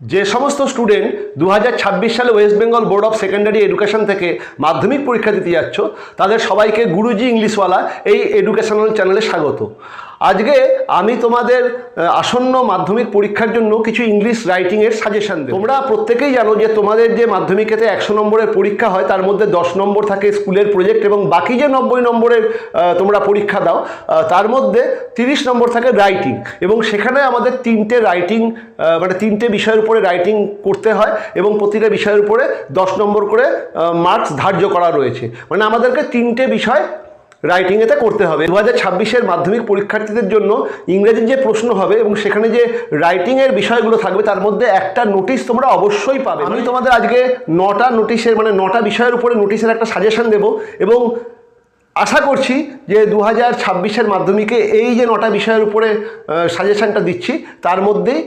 যে সমস্ত স্টুডেন্ট দু হাজার ছাব্বিশ সালে West Bengal Board of Secondary Education থেকে মাধ্যমিক পরীক্ষা দিতে যাচ্ছ, তাদের সবাইকে গুরুজি ইংলিশওয়ালা এই এডুকেশনাল চ্যানেলে স্বাগত। আজকে আমি তোমাদের আসন্ন মাধ্যমিক পরীক্ষার জন্য কিছু ইংলিশ রাইটিংয়ের সাজেশন দেব। তোমরা প্রত্যেকেই জানো যে তোমাদের যে মাধ্যমিকেতে একশো নম্বরের পরীক্ষা হয়, তার মধ্যে দশ নম্বর থাকে স্কুলের প্রজেক্ট এবং বাকি যে নব্বই নম্বরের তোমরা পরীক্ষা দাও তার মধ্যে তিরিশ নম্বর থাকে রাইটিং এবং সেখানে আমাদের তিনটে রাইটিং মানে তিনটে বিষয়ের উপরে রাইটিং করতে হয় এবং প্রতিটা বিষয়ের উপরে দশ নম্বর করে মার্কস ধার্য করা রয়েছে। মানে আমাদেরকে তিনটে বিষয় রাইটিংয়েতে করতে হবে। দু হাজার ছাব্বিশের মাধ্যমিক পরীক্ষার্থীদের জন্য ইংরেজির যে প্রশ্ন হবে এবং সেখানে যে রাইটিংয়ের বিষয়গুলো থাকবে, তার মধ্যে একটা নোটিশ তোমরা অবশ্যই পাবে। আমি তোমাদের আজকে নটা নোটিশের মানে নটা বিষয়ের উপরে নোটিশের একটা সাজেশন দেব এবং আশা করছি যে দু হাজার ছাব্বিশের মাধ্যমিকে এই যে নটা বিষয়ের উপরে সাজেশনটা দিচ্ছি, তার মধ্যেই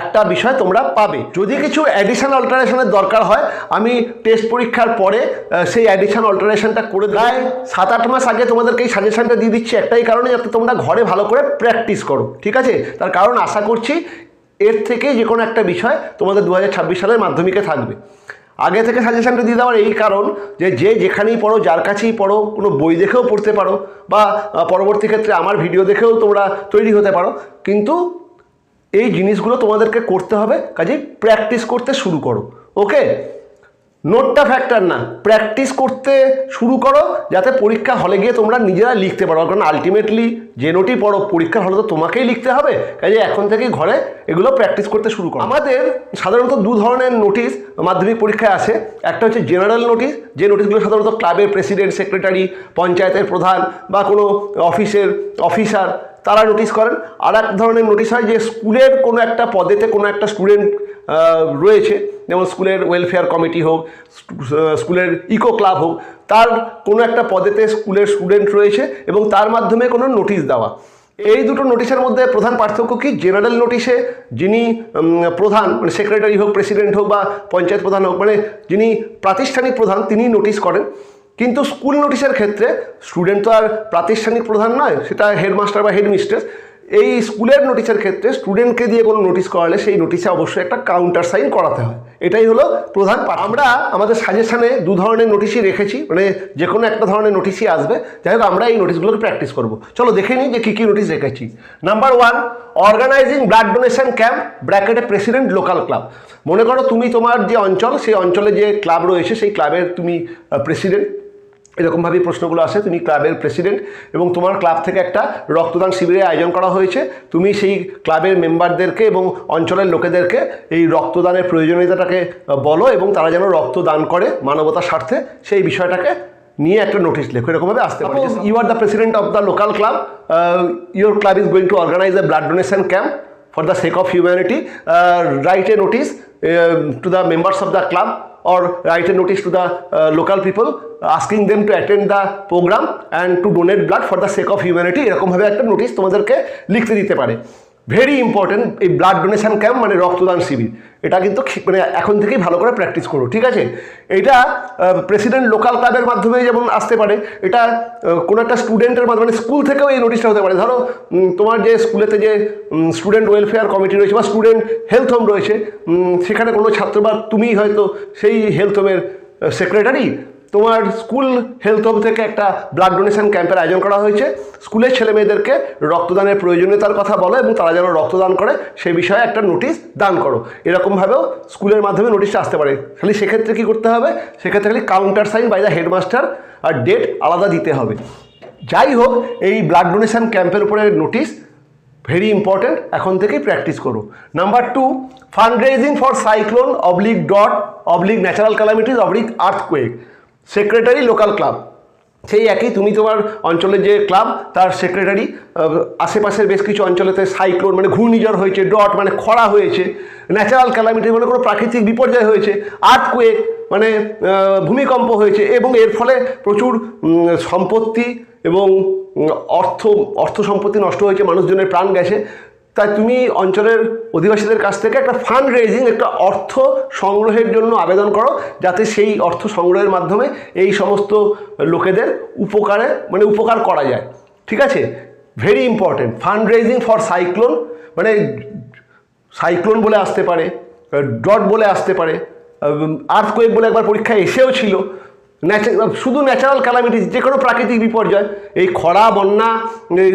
একটা বিষয় তোমরা পাবে। যদি কিছু অ্যাডিশান অল্টারেশনের দরকার হয়, আমি টেস্ট পরীক্ষার পরে সেই অ্যাডিশান অল্টারেশনটা করে দেয় সাত আট মাস আগে তোমাদেরকে এই সাজেশনটা দিয়ে দিচ্ছি একটাই কারণে, যাতে তোমরা ঘরে ভালো করে প্র্যাকটিস করো। ঠিক আছে? তার কারণ আশা করছি, এর থেকে যে কোনো একটা বিষয় তোমাদের দু হাজার ছাব্বিশ সালের মাধ্যমিকে থাকবে। আগে থেকে সাজেশানটা দিয়ে দেওয়ার এই কারণ যে যে যেখানেই পড়ো, যার কাছেই পড়ো, কোনো বই দেখেও পড়তে পারো, বা পরবর্তী ক্ষেত্রে আমার ভিডিও দেখেও তোমরা তৈরি হতে পারো। কিন্তু এই জিনিসগুলো তোমাদেরকে করতে হবে, কাজেই প্র্যাকটিস করতে শুরু করো ওকে নোটটা ফ্যাক্টর না প্র্যাকটিস করতে শুরু করো, যাতে পরীক্ষা হলে গিয়ে তোমরা নিজেরা লিখতে পারো, কারণ আলটিমেটলি যে নোটই পড়ো, পরীক্ষার হলে তো তোমাকেই লিখতে হবে কাজে এখন থেকেই ঘরে এগুলো প্র্যাকটিস করতে শুরু করো। আমাদের সাধারণত দু ধরনের নোটিশ মাধ্যমিক পরীক্ষায় আসে, একটা হচ্ছে জেনারেল নোটিশ যে নোটিশগুলো সাধারণত ক্লাবের প্রেসিডেন্ট সেক্রেটারি পঞ্চায়েতের প্রধান বা কোনো অফিসের অফিসার তারা নোটিশ করেন। আর এক ধরনের নোটিশ হয় যে স্কুলের কোনো একটা পদেতে কোনো একটা স্টুডেন্ট রয়েছে, যেমন স্কুলের ওয়েলফেয়ার কমিটি হোক স্কুলের ইকো ক্লাব হোক, তার কোনো একটা পদেতে স্কুলের স্টুডেন্ট রয়েছে এবং তার মাধ্যমে কোনো নোটিশ দেওয়া। এই দুটো নোটিশের মধ্যে প্রধান পার্থক্য কি? জেনারেল নোটিশে যিনি প্রধান মানে সেক্রেটারি হোক প্রেসিডেন্ট হোক বা পঞ্চায়েত প্রধান হোক মানে যিনি প্রাতিষ্ঠানিক প্রধান তিনি নোটিশ করেন। কিন্তু স্কুল নোটিশের ক্ষেত্রে স্টুডেন্ট তো আর প্রাতিষ্ঠানিক প্রধান নয়, সেটা হেডমাস্টার বা হেডমিস্ট্রেস। এই স্কুলের নোটিশের ক্ষেত্রে স্টুডেন্টকে দিয়ে কোনো নোটিশ করালে সেই নোটিশে অবশ্যই একটা কাউন্টার সাইন করাতে হয়। এটাই হলো প্রধান। আমরা আমাদের সাজেশানে দু ধরনের নোটিশই রেখেছি মানে যে কোনো একটা ধরনের নোটিশই আসবে। যাই হোক, আমরা এই নোটিশগুলোকে প্র্যাকটিস করব। চলো দেখে নিই যে কী কী নোটিশ রেখেছি। Number one organising blood donation camp ব্র্যাকেটে প্রেসিডেন্ট লোকাল ক্লাব মনে করো তুমি তোমার যে অঞ্চল, সেই অঞ্চলে যে ক্লাব রয়েছে, সেই ক্লাবের তুমি প্রেসিডেন্ট এরকমভাবেই প্রশ্নগুলো আসে। তুমি ক্লাবের প্রেসিডেন্ট এবং তোমার ক্লাব থেকে একটা রক্তদান শিবিরের আয়োজন করা হয়েছে। তুমি সেই ক্লাবের মেম্বারদেরকে এবং অঞ্চলের লোকেদেরকে এই রক্তদানের প্রয়োজনীয়তাটাকে বলো এবং তারা যেন রক্তদান করে মানবতার স্বার্থে সেই বিষয়টাকে নিয়ে একটা নোটিশ লেখো। এরকমভাবে আসতে পারে। You are the president of the local club your club is going to organise a blood donation camp for the sake of humanity write a a to the to of the club. Or write a notice to the uh, local people asking them to attend the program and to donate blood for the sake of humanity এরকমভাবে একটা notice তোমাদেরকে লিখতে দিতে পারে very important এই blood donation camp মানে রক্তদান শিবির। এটা কিন্তু মানে এখন থেকেই ভালো করে প্র্যাকটিস করো, ঠিক আছে? এটা প্রেসিডেন্ট লোকাল ক্লাবের মাধ্যমে যেমন আসতে পারে, এটা কোনো একটা স্টুডেন্টের মাধ্যমে মানে স্কুল থেকেও এই নোটিশটা হতে পারে। ধরো তোমার যে স্কুলেতে যে স্টুডেন্ট ওয়েলফেয়ার কমিটি রয়েছে বা স্টুডেন্ট হেলথ হোম রয়েছে সেখানে কোনো ছাত্র বা তুমিই হয়তো সেই হেলথ হোমের সেক্রেটারি তোমার স্কুল হেলথ হোম থেকে একটা ব্লাড ডোনেশন ক্যাম্পের আয়োজন করা হয়েছে। স্কুলের ছেলে মেয়েদেরকে রক্তদানের প্রয়োজনীয়তার কথা বলো এবং তারা যেন রক্তদান করে সেই বিষয়ে একটা নোটিশ দান করো। এরকমভাবেও স্কুলের মাধ্যমে নোটিশটা আসতে পারে। খালি সেক্ষেত্রে কী করতে হবে? সেক্ষেত্রে খালি counter sign by the headmaster R date আলাদা দিতে হবে। যাই হোক, এই ব্লাড ডোনেশন ক্যাম্পের উপরে নোটিশ ভেরি ইম্পর্ট্যান্ট এখন থেকেই প্র্যাকটিস করো। Number two fund raising for cyclone oblique dot oblique natural calamities oblique earthquake secretary local club সেই একই তুমি তোমার অঞ্চলের যে ক্লাব তার সেক্রেটারি আশেপাশের বেশ কিছু অঞ্চলেতে সাইক্লোন মানে ঘূর্ণিঝড় হয়েছে ডট মানে খরা হয়েছে ন্যাচারাল ক্যালামিটি মানে কোনো প্রাকৃতিক বিপর্যয় হয়েছে আর্থকোয়েক মানে ভূমিকম্প হয়েছে এবং এর ফলে প্রচুর সম্পত্তি এবং অর্থ অর্থ সম্পত্তি নষ্ট হয়েছে, মানুষজনের প্রাণ গেছে। তাই তুমি অঞ্চলের অধিবাসীদের কাছ থেকে একটা ফান্ড রেজিং একটা অর্থ সংগ্রহের জন্য আবেদন করো, যাতে সেই অর্থ সংগ্রহের মাধ্যমে এই সমস্ত লোকেদের উপকারে মানে উপকার করা যায়। ঠিক আছে? Very important fund raising for cyclone মানে সাইক্লোন বলে আসতে পারে ডট বলে আসতে পারে আর্থকোয়েক বলে একবার পরীক্ষায় এসেও ছিল। ন্যাচার শুধু ন্যাচারাল ক্যালামিটিস যে কোনো প্রাকৃতিক বিপর্যয়, এই খরা, বন্যা, এই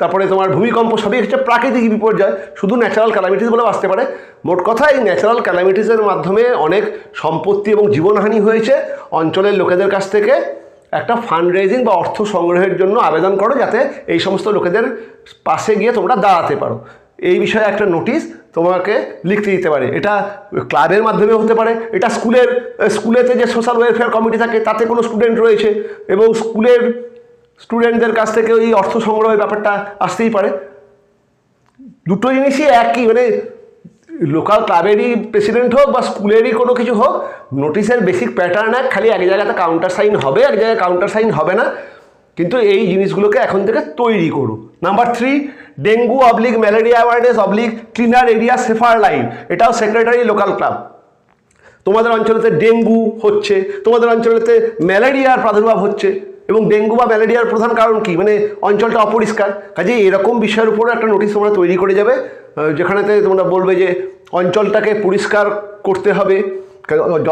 তারপরে তোমার ভূমিকম্প, সবই হচ্ছে প্রাকৃতিক বিপর্যয়, শুধু ন্যাচারাল ক্যালামিটিস বলেও আসতে পারে। মোট কথা, এই ন্যাচারাল ক্যালামিটিসের মাধ্যমে অনেক সম্পত্তি এবং জীবনহানি হয়েছে। অঞ্চলের লোকেদের কাছ থেকে একটা ফান্ড রেজিং বা অর্থ সংগ্রহের জন্য আবেদন করো, যাতে এই সমস্ত লোকেদের পাশে গিয়ে তোমরা দাঁড়াতে পারো। এই বিষয়ে একটা নোটিশ তোমাকে লিখতে দিতে পারে। এটা ক্লাবের মাধ্যমে হতে পারে, এটা স্কুলের স্কুলেতে যে সোশ্যাল ওয়েলফেয়ার কমিটি থাকে, তাতে কোনো স্টুডেন্ট রয়েছে এবং স্কুলের স্টুডেন্টদের কাছ থেকে ওই অর্থ সংগ্রহের ব্যাপারটা আসতেই পারে। দুটো জিনিসই একই মানে লোকাল ক্লাবেরই প্রেসিডেন্ট হোক বা স্কুলেরই কোনো কিছু হোক নোটিশের বেসিক প্যাটার্ন এক, খালি এক জায়গাতে কাউন্টার সাইন হবে, এক জায়গায় কাউন্টার সাইন হবে না। কিন্তু এই জিনিসগুলোকে এখন থেকে তৈরি করো। Number three dengue oblique, malaria awareness oblique, cleaner area safer life এটাও সেক্রেটারি লোকাল ক্লাব। তোমাদের অঞ্চলেতে ডেঙ্গু হচ্ছে, তোমাদের অঞ্চলেতে ম্যালেরিয়ার প্রাদুর্ভাব হচ্ছে, এবং ডেঙ্গু বা ম্যালেরিয়ার প্রধান কারণ কি? মানে অঞ্চলটা অপরিষ্কার। কাজে এরকম বিষয়ের উপরে একটা নোটিশ তোমরা তৈরি করে যাবে যেখানেতে তোমরা বলবে যে অঞ্চলটাকে পরিষ্কার করতে হবে।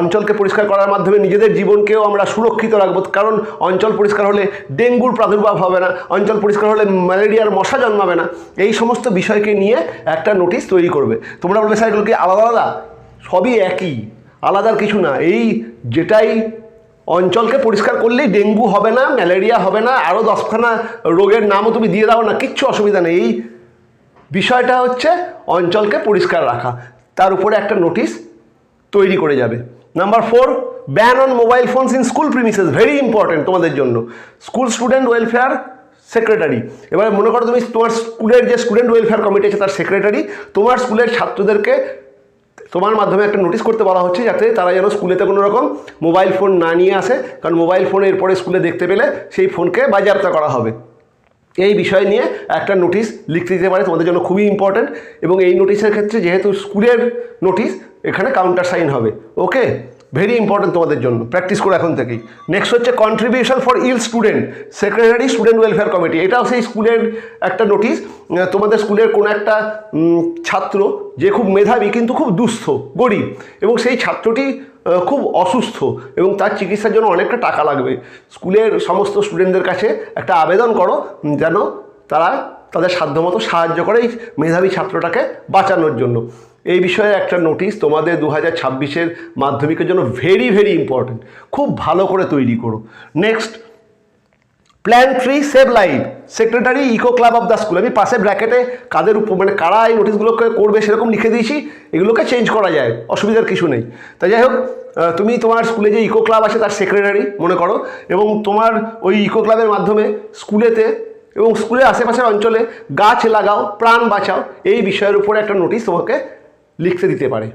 অঞ্চলকে পরিষ্কার করার মাধ্যমে নিজেদের জীবনকেও আমরা সুরক্ষিত রাখব। কারণ অঞ্চল পরিষ্কার হলে ডেঙ্গুর প্রাদুর্ভাব হবে না, অঞ্চল পরিষ্কার হলে ম্যালেরিয়ার মশা জন্মাবে না। এই সমস্ত বিষয়কে নিয়ে একটা নোটিশ তৈরি করবে। তোমরা বলবে, স্যার, এগুলো কি আলাদা আলাদা? সবই একই আলাদার কিছু না। এই যেটাই অঞ্চলকে পরিষ্কার করলেই ডেঙ্গু হবে না, ম্যালেরিয়া হবে না আরও দশখানা রোগের নামও তুমি দিয়ে দাও না, কিচ্ছু অসুবিধা নেই। এই বিষয়টা হচ্ছে অঞ্চলকে পরিষ্কার রাখা। তার উপরে একটা নোটিশ তৈরি করে যাবে। Number four ban on mobile phones in school premises very important তোমাদের জন্য। স্কুল স্টুডেন্ট ওয়েলফেয়ার সেক্রেটারি এবার মনে করো তুমি তোমার স্কুলের যে স্টুডেন্ট ওয়েলফেয়ার কমিটি আছে তার সেক্রেটারি তোমার স্কুলের ছাত্রদেরকে তোমার মাধ্যমে একটা নোটিশ করতে বলা হচ্ছে যাতে তারা যেন স্কুলেতে কোনো রকম মোবাইল ফোন না নিয়ে আসে। কারণ মোবাইল ফোন এরপরে স্কুলে দেখতে পেলে সেই ফোনকে বাজেয়াপ্ত করা হবে। এই বিষয় নিয়ে একটা নোটিশ লিখতে দিতে পারে তোমাদের জন্য খুবই ইম্পর্ট্যান্ট এবং এই নোটিশের ক্ষেত্রে যেহেতু স্কুলের নোটিশ এখানে কাউন্টার সাইন হবে। ওকে ভেরি ইম্পর্ট্যান্ট তোমাদের জন্য। প্র্যাকটিস করো এখন থেকেই। নেক্সট হচ্ছে contribution for ill student secretary student welfare committee এটাও সেই স্কুলের একটা নোটিশ তোমাদের স্কুলের কোনো একটা ছাত্র যে খুব মেধাবী কিন্তু খুব দুস্থ, গরিব এবং সেই ছাত্রটি খুব অসুস্থ এবং তার চিকিৎসার জন্য অনেকটা টাকা লাগবে। স্কুলের সমস্ত স্টুডেন্টদের কাছে একটা আবেদন করো যেন তারা তাদের সাধ্যমতো সাহায্য করে এই মেধাবী ছাত্রটাকে বাঁচানোর জন্য। এই বিষয়ে একটা নোটিশ তোমাদের দু হাজার ছাব্বিশের মাধ্যমিকের জন্য ভেরি ভেরি ইম্পর্ট্যান্ট খুব ভালো করে তৈরি করো। Next plant tree save life secretary eco club of the school আমি পাশে ব্র্যাকেটে কাদের উপর মানে কারা এই নোটিশগুলোকে করবে সেরকম লিখে দিয়েছি, এগুলোকে চেঞ্জ করা যায়, অসুবিধার কিছু নেই। তাই যাই হোক তুমি তোমার স্কুলে যে ইকো ক্লাব আছে তার সেক্রেটারি মনে করো, এবং তোমার ওই ইকো ক্লাবের মাধ্যমে স্কুলেতে এবং স্কুলের আশেপাশের অঞ্চলে গাছ লাগাও, প্রাণ বাঁচাও, এই বিষয়ের উপরে একটা নোটিশ তোমাকে লিখতে দিতে পারে।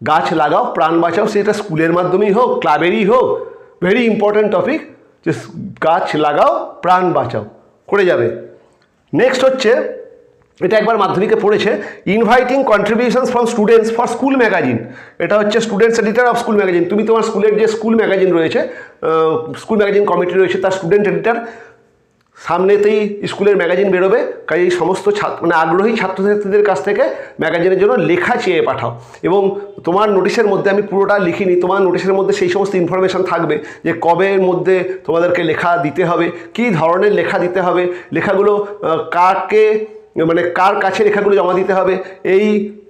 গাছ লাগাও, প্রাণ বাঁচাও, সেটা স্কুলের মাধ্যমেই হোক ক্লাবেরই হোক ভেরি ইম্পর্ট্যান্ট টপিক যে গাছ লাগাও, প্রাণ বাঁচাও, করে যাবে। নেক্সট হচ্ছে, এটা একবার মাধ্যমিকে পড়েছে inviting contributions from students for school magazine এটা হচ্ছে students editor of school magazine তুমি তোমার স্কুলের যে স্কুল ম্যাগাজিন রয়েছে স্কুল ম্যাগাজিন কমিটি রয়েছে, তার স্টুডেন্ট এডিটার সামনেতেই স্কুলের ম্যাগাজিন বেরোবে কাজে এই সমস্ত ছাত্র মানে আগ্রহী ছাত্রছাত্রীদের কাছ থেকে ম্যাগাজিনের জন্য লেখা চেয়ে পাঠাও। এবং তোমার নোটিশের মধ্যে আমি পুরোটা লিখিনি, তোমার নোটিশের মধ্যে সেই সমস্ত ইনফরমেশান থাকবে যে কবের মধ্যে তোমাদেরকে লেখা দিতে হবে, কী ধরনের লেখা দিতে হবে, লেখাগুলো কাকে মানে কার কাছে লেখাগুলো জমা দিতে হবে, এই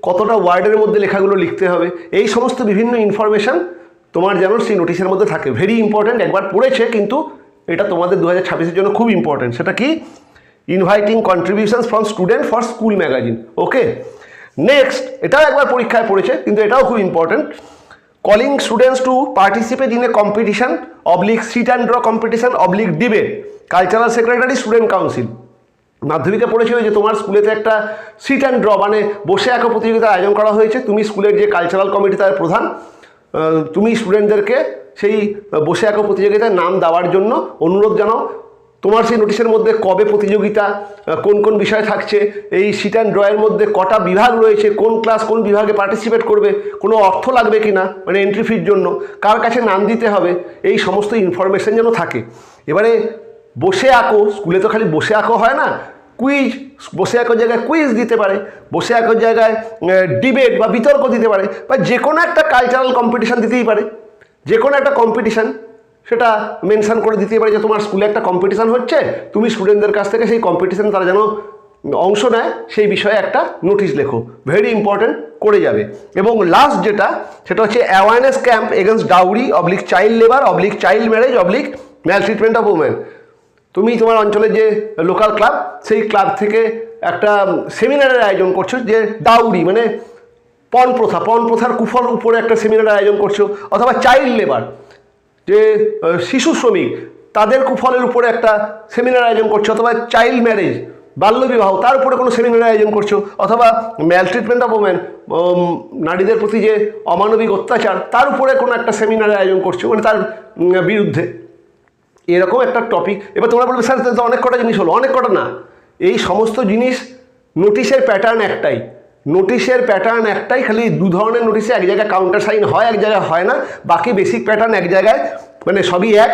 কতটা ওয়ার্ডের মধ্যে লেখাগুলো লিখতে হবে, এই সমস্ত বিভিন্ন ইনফরমেশান তোমার যেন সেই নোটিশের মধ্যে থাকে। ভেরি ইম্পর্ট্যান্ট একবার পড়েছে কিন্তু এটা তোমাদের দু হাজার ছাব্বিশের জন্য খুব ইম্পর্ট্যান্ট সেটা কি? Inviting contributions from student for school magazine okay next এটাও একবার পরীক্ষায় পড়েছে, কিন্তু এটাও খুব important calling students to participate in a competition oblique sit and draw competition oblique debate cultural secretary student council মাধ্যমিকে পড়েছিল যে তোমার স্কুলেতে একটা সিট অ্যান্ড ড্র মানে বসে একা প্রতিযোগিতার আয়োজন করা হয়েছে। তুমি স্কুলের যে কালচারাল কমিটি তার প্রধান। তুমি স্টুডেন্টদেরকে সেই বসে একা প্রতিযোগিতায় নাম দেওয়ার জন্য অনুরোধ জানাও। তোমার সেই নোটিশের মধ্যে কবে প্রতিযোগিতা কোন কোন বিষয় থাকছে, এই সিট অ্যান্ড ড্রয়ের মধ্যে কটা বিভাগ রয়েছে, কোন ক্লাস কোন বিভাগে পার্টিসিপেট করবে, কোনো অর্থ লাগবে কি না মানে এন্ট্রি ফির জন্য, কার কাছে নাম দিতে হবে, এই সমস্ত ইনফরমেশন যেন থাকে। এবারে বসে আঁকো, স্কুলে তো খালি বসে আঁকো হয় না কুইজ বসে এক জায়গায় কুইজ দিতে পারে, বসে এক জায়গায় ডিবেট বা বিতর্ক দিতে পারে, বা যে কোনো একটা কালচারাল কম্পিটিশান দিতেই পারে। যে কোনো একটা কম্পিটিশান সেটা মেনশান করে দিতে পারে যে তোমার স্কুলে একটা কম্পিটিশান হচ্ছে, তুমি স্টুডেন্টদের কাছ থেকে সেই কম্পিটিশান তারা যেন অংশ নেয়, সেই বিষয়ে একটা নোটিশ লেখো। ভেরি ইম্পর্ট্যান্ট করে যাবে। এবং লাস্ট যেটা, সেটা হচ্ছে awareness camp against dowry oblique child labour oblique child marriage oblique maltreatment of women তুমি তোমার অঞ্চলের যে লোকাল ক্লাব সেই ক্লাব থেকে একটা সেমিনারের আয়োজন করছ যে ডাউরি মানে পণ প্রথা পণ প্রথার কুফল উপরে একটা সেমিনারের আয়োজন করছ, অথবা চাইল্ড লেবার যে শিশু শ্রমিক, তাদের কুফলের উপরে একটা সেমিনার আয়োজন করছ, অথবা চাইল্ড ম্যারেজ বাল্যবিবাহ তার উপরে কোনো সেমিনার আয়োজন করছ, অথবা ম্যাল ট্রিটমেন্ট অফ ওমেন নারীদের প্রতি যে অমানবিক অত্যাচার, তার উপরে কোনো একটা সেমিনারের আয়োজন করছ মানে তার বিরুদ্ধে। এরকম একটা টপিক এবার তোমরা বলবে, স্যার অনেক কটা জিনিস হলো। অনেক কটা না। এই সমস্ত জিনিস নোটিশের প্যাটার্ন একটাই। নোটিশের প্যাটার্ন একটাই, খালি দু ধরনের নোটিশে এক জায়গায় কাউন্টার সাইন হয়, এক জায়গায় হয় না। বাকি বেসিক প্যাটার্ন এক জায়গায় মানে সবই এক।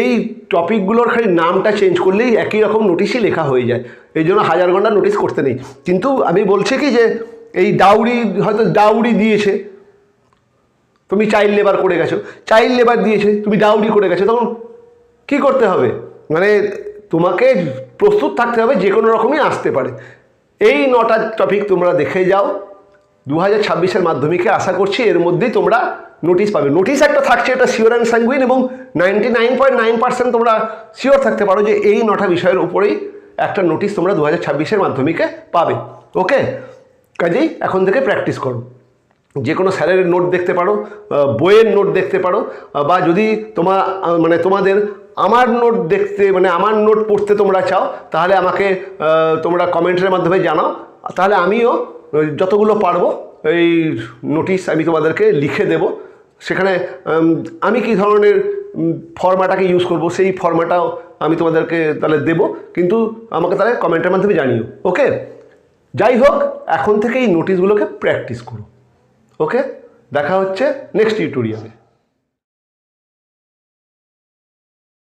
এই টপিকগুলোর খালি নামটা চেঞ্জ করলেই একই রকম নোটিশই লেখা হয়ে যায়। এই জন্য হাজার ঘণ্টা নোটিশ করতে নেই। কিন্তু আমি বলছি কি যে, এই ডাউরি হয়তো ডাউরি দিয়েছে। তুমি চাইল্ড লেবার করে গেছো। চাইল্ড লেবার দিয়েছে, তুমি ডাউরি করে গেছো। তখন কি করতে হবে? মানে তোমাকে প্রস্তুত থাকতে হবে, যে কোনো রকমই আসতে পারে। এই নটা টপিক তোমরা দেখে যাও। দু হাজার ছাব্বিশের মাধ্যমিকে আশা করছি এর মধ্যেই তোমরা নোটিশ পাবে। নোটিশ একটা থাকছে, এটা শিওর অ্যান্ড স্যাঙ্গুইন এবং নাইনটি নাইন পয়েন্ট নাইন তোমরা শিওর থাকতে পারো যে এই নটা বিষয়ের উপরেই একটা নোটিশ তোমরা দু হাজার ছাব্বিশের মাধ্যমিকে পাবে। ওকে কাজেই এখন থেকে প্র্যাকটিস করো। যে কোনো স্যারের নোট দেখতে পারো বইয়ের নোট দেখতে পারো বা যদি তোমার মানে তোমাদের আমার নোট দেখতে মানে আমার নোট পড়তে তোমরা চাও, তাহলে আমাকে তোমরা কমেন্টের মাধ্যমে জানাও। তাহলে আমিও যতগুলো পারব, এই নোটিশ আমি তোমাদেরকে লিখে দেব। সেখানে আমি কী ধরনের ফর্মাটাকে ইউজ করব, সেই ফর্মাটাও আমি তোমাদেরকে তাহলে দেবো, কিন্তু আমাকে তাহলে কমেন্টের মাধ্যমে জানিও, ওকে? যাই হোক, এখন থেকে এই নোটিশগুলোকে প্র্যাকটিস করো। ওকে দেখা হচ্ছে নেক্সট টিউটোরিয়ালে